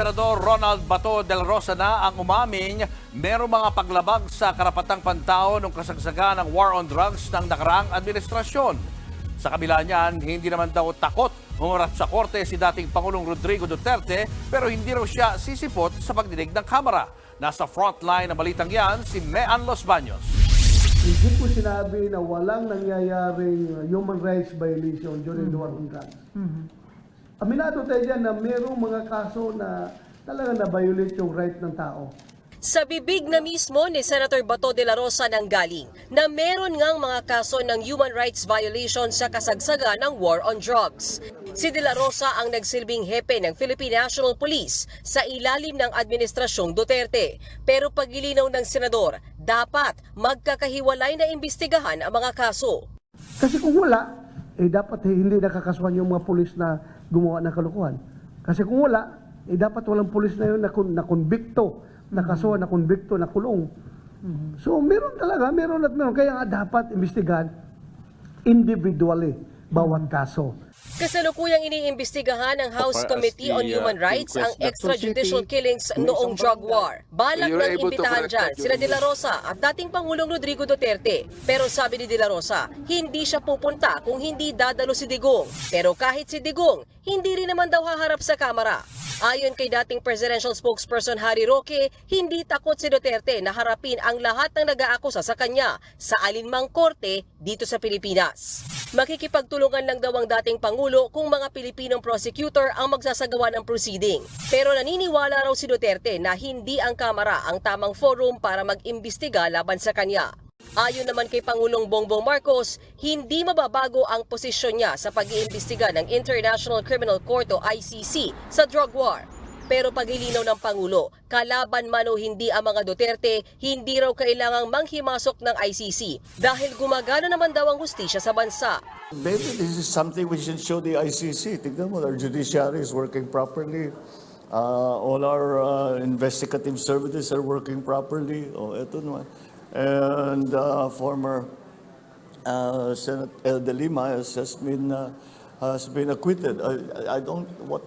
Senador Ronald Bato del Rosa na ang umaming merong mga paglabag sa karapatang pantao nung kasagsagan ng war on drugs ng nakaraang administrasyon. Sa kabila niyan, hindi naman daw takot umarap sa korte si dating Pangulong Rodrigo Duterte pero hindi raw siya sisipot sa pagdinig ng Kamara. Nasa frontline ng balitang yan si Mean Los Baños. Hindi ko sinabi na walang nangyayaring human rights violation during the war on drugs. Aminado tayo dyan na mayroong mga kaso na talaga na-violate yung right ng tao. Sa bibig na mismo ni Senator Bato de la Rosa nang galing na meron ngang mga kaso ng human rights violation sa kasagsaga ng war on drugs. Si de la Rosa ang nagsilbing hepe ng Philippine National Police sa ilalim ng Administrasyong Duterte. Pero pagilinaw ng senador, dapat magkakahiwalay na imbestigahan ang mga kaso. Kasi kung wala, eh dapat eh, hindi nakakasuhan yung mga pulis na gumawa ng kalukuhan. Kasi kung wala, eh dapat walang pulis na yun na, na konbikto, nakasuhan, na konbikto, na kulong. So meron talaga, meron at meron. Kaya nga dapat imbestigahan individually bawat kaso. Kasalukuyang iniimbestigahan ng House Committee on uh, Human Rights ang extrajudicial killings noong drug war. Balak ng imbitahan dyan sila De La Rosa at dating Pangulong Rodrigo Duterte. Pero sabi ni De La Rosa, hindi siya pupunta kung hindi dadalo si Digong. Pero kahit si Digong, hindi rin naman daw haharap sa kamera. Ayon kay dating presidential spokesperson Harry Roque, hindi takot si Duterte na harapin ang lahat ng nag-aakusa sa kanya sa alinmang korte dito sa Pilipinas. Makikipagtulungan lang daw ang dating Pangulo kung mga Pilipinong prosecutor ang magsasagawa ng proceeding. Pero naniniwala raw si Duterte na hindi ang Kamara ang tamang forum para mag-imbestiga laban sa kanya. Ayon naman kay Pangulong Bongbong Marcos, hindi mababago ang posisyon niya sa pag-iimbestiga ng International Criminal Court o ICC sa drug war. Pero paglilinaw ng Pangulo, kalaban man o hindi ang mga Duterte, hindi raw kailangang manghimasok ng ICC dahil gumagana naman daw ang hustisya sa bansa. Maybe this is something we should show the ICC. Tignan mo, our judiciary is working properly. Uh, all our uh, investigative services are working properly. Oh, eto naman. And uh, former uh, Senate El De Lima has, has been uh, has been acquitted. I, I don't. What